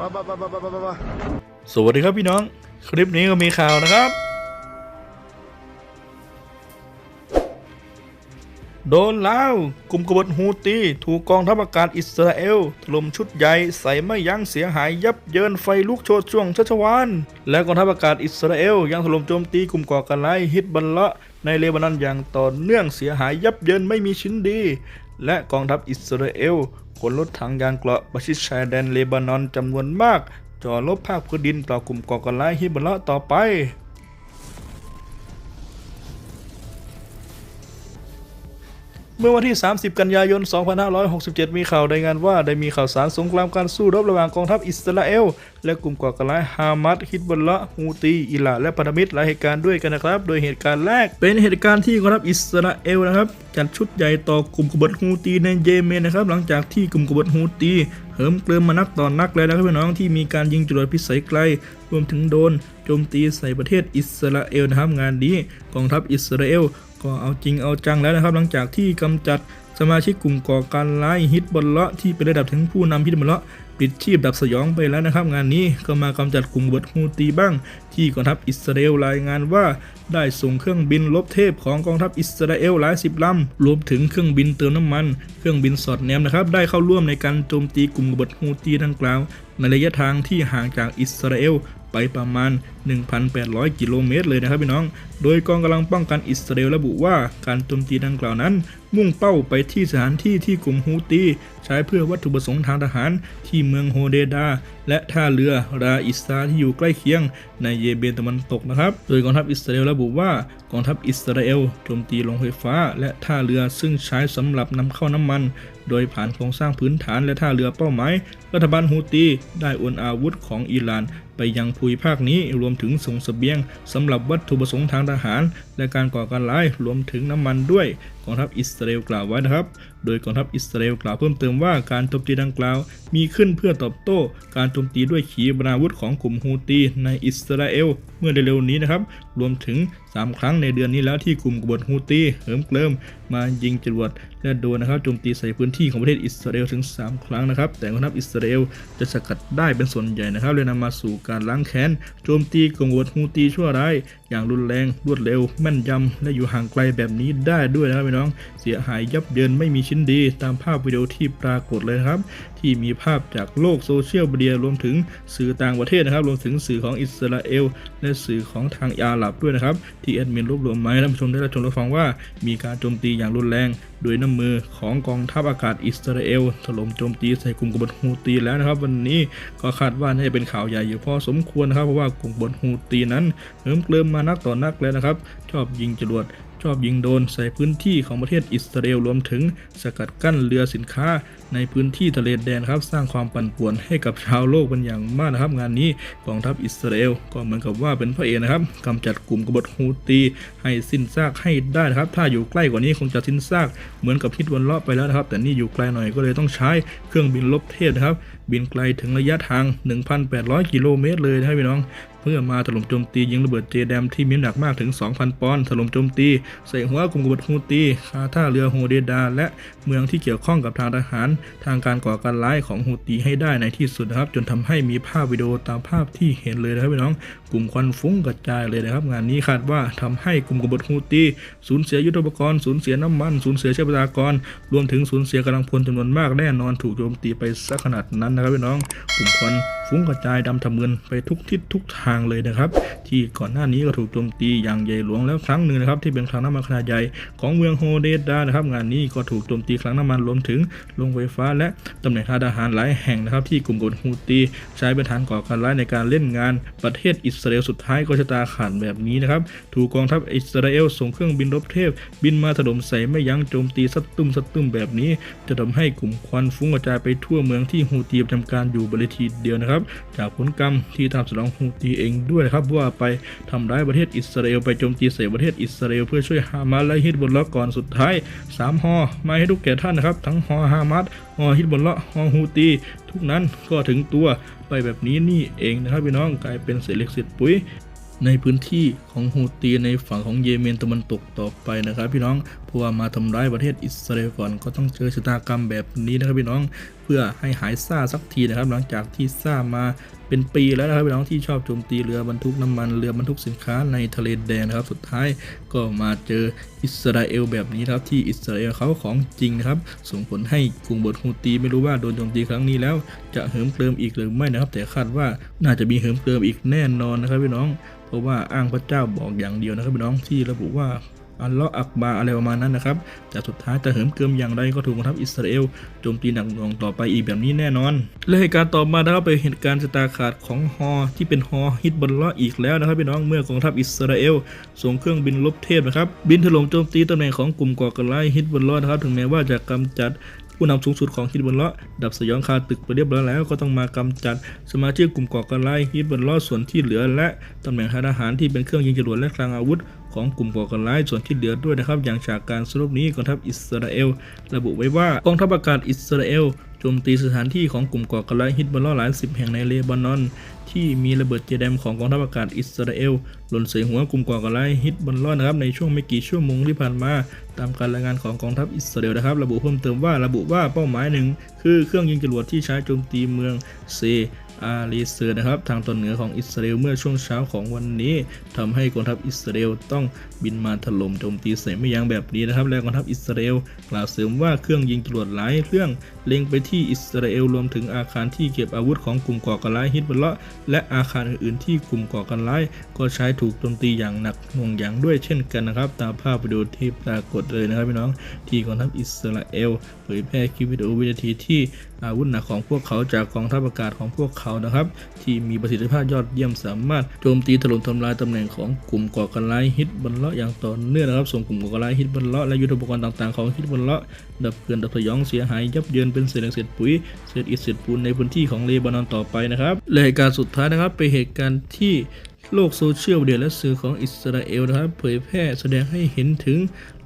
มามามามามามาสวัสดีครับพี่น้อง คลิปนี้ก็มีข่าวนะครับ โดนแล้วกลุ่มกบฏฮูตีถูกกองทัพอากาศอิสราเอลถล่มชุดใหญ่ใส่ไม่ยั้งเสียหายยับเยินไฟลุกโชนช่วงชัชวานและกองทัพอากาศอิสราเอลยังถล่มโจมตีกลุ่มก่อการร้ายฮิตบัลละในเลบานอนอย่างต่อเนื่องเสียหายยับเยินไม่มีชิ้นดีและกองทัพอิสราเอล ขนรถถังยางเกราะประชิดชายแดนเลบานอนจำนวนมากจ่อลบภาคพื้นดินต่อกลุ่มก่อการร้ายฮิบาระต่อไป เมื่อวันที่ 30 กันยายน 2567 มีข่าวรายงานว่าได้มีข่าวสารสงครามการสู้รบระหว่างกองทัพอิสราเอล และกลุ่มก่อการร้ายฮามัสฮิตบลละฮูตีอิหร่านและพันธมิตรหลายเหตุการณ์ด้วยกันนะครับ โดยเหตุการณ์แรก เป็นเหตุการณ์ที่กองทัพอิสราเอลนะครับจัดชุดใหญ่ต่อกลุ่มกบฏฮูตีในเยเมนนะครับหลังจากที่กลุ่มกบฏฮูตีเหิมเกลิมมานักต่อนนักเลยนะครับพี่น้องที่มีการยิงจรวดพิสัยไกล รวมถึงโดนโจมตีใส่ประเทศอิสราเอลนะครับงานนี้กองทัพอิสราเอล ก็เอาจริงเอาจังแล้วนะครับ หลังจากที่กำจัดสมาชิกกลุ่มก่อการร้ายฮิตบอลเลาะที่เป็นระดับถึงผู้นำฮิตบอลเลาะ ปิดชีพดับสยองไปแล้วนะครับ งานนี้ก็มากำจัดกลุ่มบทฮูตีบ้าง ที่กองทัพอิสราเอลรายงานว่า ได้ส่งเครื่องบินลบเทพของกองทัพอิสราเอลหลายสิบลำรวมถึงเครื่องบินเติมน้ำมัน เครื่องบินสอดแนมนะครับได้เข้าร่วมในการโจมตีกลุ่มกบฏฮูตีดังกล่าว ในระยะทางที่ห่างจากอิสราเอลไปประมาณ 1,800 กิโลเมตรเลยนะครับพี่น้อง โดยกองกำลังป้องกันอิสราเอลระบุว่าการโจมตีดังกล่าวนั้น มุ่งเป้าไปที่สถานที่ที่กลุ่มฮูตีใช้เพื่อวัตถุประสงค์ทางทหารที่เมืองโฮเดดา และท่าเรือราอิสซาที่อยู่ใกล้เคียงในเยเมนตะวันตกนะครับ โดยกองทัพอิสราเอลระบุว่ากองทัพอิสราเอลโจมตีโรงไฟฟ้า และท่าเรือซึ่งใช้สำหรับนำเข้าน้ำมัน โดยผ่านโครงสร้างพื้นฐานและท่าเรือเป้าหมาย รัฐบาลฮูตีได้โอนอาวุธของอิหร่าน ไปยังภูมิภาคนี้รวมถึงส่งเสบียงสำหรับวัตถุประสงค์ทางทหาร และการก่อการร้ายรวมถึงน้ำมันด้วย องทัพอิสราเอลกล่าวไว้นะครับ โดยกองทัพอิสราเอลกล่าวเพิ่มเติมว่าการโจมตีดังกล่าว มีขึ้นเพื่อตอบโต้ การโจมตีด้วยขีปนาวุธของกลุ่มฮูตีในอิสราเอลเมื่อเร็วๆนี้นะครับ รวมถึง 3 ครั้งในเดือนนี้แล้วที่กลุ่มกบฏฮูตีเหิมเกลิมมายิงจรวดและโดนนะครับโจมตีใส่พื้นที่ของประเทศอิสราเอลถึง 3 ครั้งนะครับ แต่กองทัพอิสราเอลจะสกัดได้เป็นส่วนใหญ่นะครับเลยนำมาสู่การล้างแค้นโจมตีกลุ่มกบฏฮูตีชั่วร้ายอย่างรุนแรงรวดเร็วแม่นยำและอยู่ห่างไกลแบบนี้ได้ด้วยนะครับพี่น้องเสียหายยับเยินไม่มีชิ้นดี ตามภาพวิดีโอที่ปรากฏเลยครับ ที่มีภาพจากโลกโซเชียลมีเดียรวมถึงสื่อต่างประเทศนะครับ รวมถึงสื่อของอิสราเอล และสื่อของทางอาหรับด้วยนะครับ ที่แอดมินรวบรวมมาให้ท่านผู้ชมได้รับชมรับฟังว่า มีการโจมตีอย่างรุนแรงโดยน้ำมือของกองทัพอากาศอิสราเอลถล่มโจมตีใส่กลุ่มกบฏฮูตีแล้วนะครับ วันนี้ก็คาดว่าน่าจะเป็นข่าวใหญ่อยู่พอสมควรนะครับเพราะว่ากลุ่มกบฏฮูตีนั้นเหิมเกลิมมานักต่อนักแล้วนะครับ ชอบยิงจรวด ชอบยิงโดนใส่พื้นที่ของประเทศอิสราเอลรวมถึงสกัดกั้นเรือสินค้า ในพื้นที่ทะเลแดนครับสร้างความปั่นป่วนให้กับชาวโลกเป็นอย่างมากนะครับงานนี้กองทัพอิสราเอลก็เหมือนกับว่าเป็นพระเอกนะครับกำจัดกลุ่มกบฏฮูตีให้สิ้นซากให้ได้นะครับ ถ้าอยู่ใกล้กว่านี้คงจะสิ้นซากเหมือนกับฮิตวันเลาะไปแล้วนะครับ แต่นี่อยู่ไกลหน่อยก็เลยต้องใช้เครื่องบินลบเทพนะครับ บินไกลถึงระยะทาง 1,800 กิโลเมตรเลยนะครับพี่น้องเพื่อมาถล่มโจมตียิงระเบิดเจแดมที่มีน้ำหนักมากถึง 2,000 ปอนด์ถล่มโจมตีใส่หัวกลุ่มกบฏฮูตีคาท่าเรือโฮเดดา และเมืองที่เกี่ยวข้องกับทางทหารทางการก่อการร้ายของฮูตีให้ได้ในที่สุดนะครับ จนทำให้มีภาพวิดีโอตามภาพที่เห็นเลยนะครับพี่น้อง กลุ่มควันฟุ้งกระจายเลยนะครับ งานนี้คาดว่าทำให้กลุ่มกบฏฮูตีสูญเสียยุทธปกรณ์สูญเสียน้ำมันสูญเสียเชื้อประชากร รวมถึงสูญเสียกำลังพลจำนวนมากแน่นอนถูกโจมตีไปสักขนาดนั้นนะครับพี่น้อง กลุ่มควัน ฟุ้งกระจายดำทะมึนไปทุกทิศทุกทางเลยนะครับ ที่ก่อนหน้านี้ก็ถูกโจมตีอย่างใหญ่หลวงแล้วครั้งหนึ่งนะครับที่เป็นคลังน้ำมันขนาดใหญ่ของเมืองโฮเดดานะครับ งานนี้ก็ถูกโจมตีคลังน้ำมันรวมถึงโรงไฟฟ้า และตำแหน่งทหารหลายแห่งนะครับ ที่กลุ่มกบฏฮูตีใช้เป็นฐานก่อการร้ายในการเล่นงานประเทศอิสราเอลสุดท้ายก็ชะตาขาดแบบนี้นะครับถูกกองทัพอิสราเอลส่งเครื่องบินรบเทพ บินมาถล่มใส่ไม่ยั้งโจมตีสัดตุ้มสัดตุ้มแบบนี้ จะทำให้กลุ่มควันฟุ้งกระจายไปทั่วเมืองที่ฮูตีประจำการอยู่บริทีเดียวนะครับจากผลกรรมที่ทำสนองฮูตีเองด้วยนะครับว่าไปทำร้ายประเทศอิสราเอลไปโจมตีใส่ประเทศอิสราเอลเพื่อช่วยฮามาสและฮิตบอลละก่อนสุดท้ายสามฮอมาให้ทุกแก่ท่านนะครับ ทั้งฮอฮามาสฮอฮิตบอลละฮอฮูตี ทุกนั้นก็ถึงตัวไปแบบนี้นี่เองนะครับพี่น้องกลายเป็นเศษเหล็กเศษปุ๋ยในพื้นที่ของฮูตีในฝั่งของเยเมนตะวันตกต่อไปนะครับ พี่น้อง พวมาทำร้ายประเทศอิสราเอลก่อนก็ต้องเจอชะตากรรมแบบนี้นะครับพี่น้อง เพื่อให้หายซ่าสักทีนะครับ หลังจากที่ซ่ามาเป็นปีแล้วนะครับพี่น้องที่ชอบโจมตีเรือบรรทุกน้ำมันเรือบรรทุกสินค้าในทะเลแดงนะครับ สุดท้ายก็มาเจออิสราเอลแบบนี้ครับที่อิสราเอลเขาของจริงนะครับ ส่งผลให้กรุงบทฮูตีไม่รู้ว่าโดนโจมตีครั้งนี้แล้ว จะเหิมเกริมอีกหรือไม่นะครับ แต่คาดว่าน่าจะมีเหิมเกริมอีกแน่นอนนะครับพี่น้อง เพราะว่าอ้างพระเจ้าบอกอย่างเดียวนะครับพี่น้องที่ระบุว่า อัลลอฮ์อักบาร์อะไรประมาณนั้นนะครับแต่สุดท้ายจะเหิมเกิมอย่างไรก็ถูกกองทัพอิสราเอลโจมตีหนักหน่วงต่อไปอีกแบบนี้แน่นอน และเหตุการณ์ต่อมานะครับเป็นเหตุการณ์ชะตาขาดของฮอที่เป็นฮอฮิตบอลลาะห์อีกแล้วนะครับพี่น้องเมื่อกองทัพอิสราเอลส่งเครื่องบินลบเทพนะครับบินถล่มโจมตีตำแหน่งของกลุ่มก่อการร้ายฮิตบอลลาะห์นะครับถึงแม้ว่าจะกำจัดผู้นำสูงสุดของฮิตบอลเลาะห์ดับสยองคาตึกไปเรียบร้อยแล้วก็ต้องมากำจัดสมาชิกกลุ่มก่อการร้ายฮิตบอลเลาะห์ส่วนที่เหลือและตำแหน่งทหารที่เป็นเครื่องยิงจรวดและคลังอาวุธ ของกลุ่มก่อการร้ายส่วนที่เหลือด้วยนะครับ อย่างฉากการสรุปนี้กองทัพอิสราเอล ระบุไว้ว่ากองทัพอากาศอิสราเอลโจมตีสถานที่ของกลุ่มก่อการร้ายฮิตบอลเลาะห์หลายสิบแห่งในเลบานอน ที่มีระเบิดเจแดมของกองทัพอากาศอิสราเอลหล่นใส่หัวกลุ่มก่อการร้ายฮิตบอลลาะห์นะครับในช่วงไม่กี่ชั่วโมงที่ผ่านมา ตามการรายงานของกองทัพอิสราเอลนะครับ ระบุเพิ่มเติมว่าระบุว่าเป้าหมายหนึ่ง คือเครื่องยิงจรวดที่ใช้โจมตีเมืองเซ อาลีเซอร์นะครับทางตอนเหนือของอิสราเอลเมื่อช่วงเช้าของวันนี้ทำให้กองทัพอิสราเอลต้องบินมาถล่มโจมตีใส่ไม่ยั้งแบบนี้นะครับและกองทัพอิสราเอลกล่าวเสริมว่าเครื่องยิงจรวดหลายเครื่องเล็งไปที่อิสราเอลรวมถึงอาคารที่เก็บอาวุธของกลุ่มก่อการร้ายฮิตบอลเลาะและอาคารอื่นๆที่กลุ่มก่อการร้ายก็ใช้ถูกโจมตีอย่างหนักหน่วงอย่างด้วยเช่นกันนะครับ ตามภาพวิดีโอที่ปรากฏเลยนะครับพี่น้องที่กองทัพอิสราเอลเผยแพร่คลิปวิดีโอวินาทีที่อาวุธหนักของพวกเขาจากกองทัพอากาศของพวกเขานะครับ ที่มีประสิทธิภาพยอดเยี่ยมสามารถโจมตีถล่มทำลายตำแหน่งของกลุ่มก่อการร้ายฮิตบัลเลาะอย่างต่อเนื่องนะครับ ส่งกลุ่มก่อการร้ายฮิตบัลเลาะและยุทธปกรณ์ต่างๆของฮิตบัลเลาะดับเกลื่อนดับสยองเสียหายยับเยินเป็นเศษเหล็กเศษปุ๋ยเศษอิฐเศษปูนในพื้นที่ของเลบานอนต่อไปนะครับและเหตุการณ์สุดท้ายนะครับเป็นเหตุการณ์ที่ โลกโซเชียลมีเดียและสื่อของอิสราเอลนะครับเผยแพร่แสดงให้เห็นถึง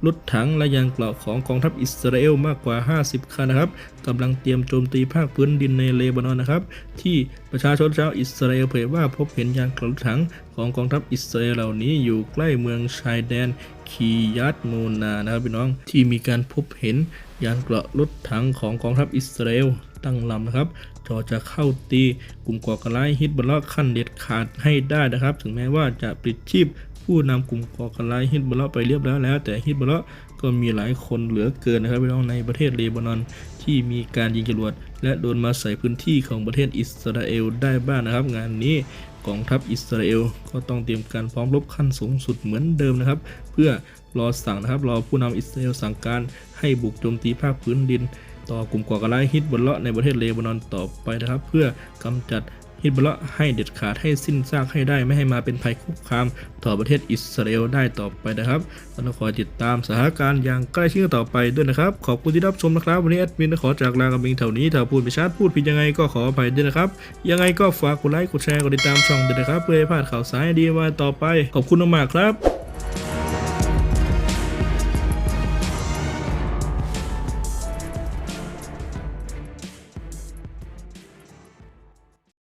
รถถังและยานเกราะของกองทัพอิสราเอลมากกว่า 50 คันนะครับกำลังเตรียมโจมตีภาคพื้นดินในเลบานอนนะครับ ที่ประชาชนชาวอิสราเอลเผยว่าพบเห็นยานเกราะรถถังของกองทัพอิสราเอลเหล่านี้อยู่ใกล้เมืองชายแดนคียัตโมนานะครับพี่น้องที่มีการพบเห็นยานเกราะรถถังของกองทัพอิสราเอล ตั้งลำนะครับ จอจะเข้าตีกลุ่มก่อการร้ายฮิตบอลละขั้นเด็ดขาดให้ได้นะครับ ถึงแม้ว่าจะปิดชีพผู้นำกลุ่มก่อการร้ายฮิตบอลละไปเรียบร้อยแล้ว แต่ฮิตบอลละก็มีหลายคนเหลือเกินนะครับพี่น้องในประเทศเลบานอนที่มีการยิงจรวดและโดนมาใส่พื้นที่ของประเทศอิสราเอลได้บ้างนะครับ งานนี้กองทัพอิสราเอลก็ต้องเตรียมการพร้อมรบขั้นสูงสุดเหมือนเดิมนะครับ เพื่อรอสั่งนะครับรอผู้นำอิสราเอลสั่งการให้บุกโจมตีภาคพื้นดิน ต่อกลุ่มก่อการร้ายฮิตบอลเลาะในประเทศเลบานอนต่อไปนะครับ เพื่อกำจัดฮิตบอลเลาะให้เด็ดขาดให้สิ้นซากให้ได้ไม่ให้มาเป็นภัยคุกคาม ต่อประเทศอิสราเอลได้ต่อไปนะครับต้องคอยติดตามสถานการณ์อย่างใกล้ชิดต่อไปด้วยนะครับ ขอบคุณที่รับชมนะครับ วันนี้แอดมินขอจากลากับเพียงเท่านี้ถ้าพูดไม่ชัดพูดผิดยังไงก็ขออภัยด้วยนะครับ ยังไงก็ฝากกดไลค์กดแชร์กดติดตามช่องด้วยนะครับ เพื่อให้พลาดข่าวสารดีๆมาต่อไป ขอบคุณมากๆครับ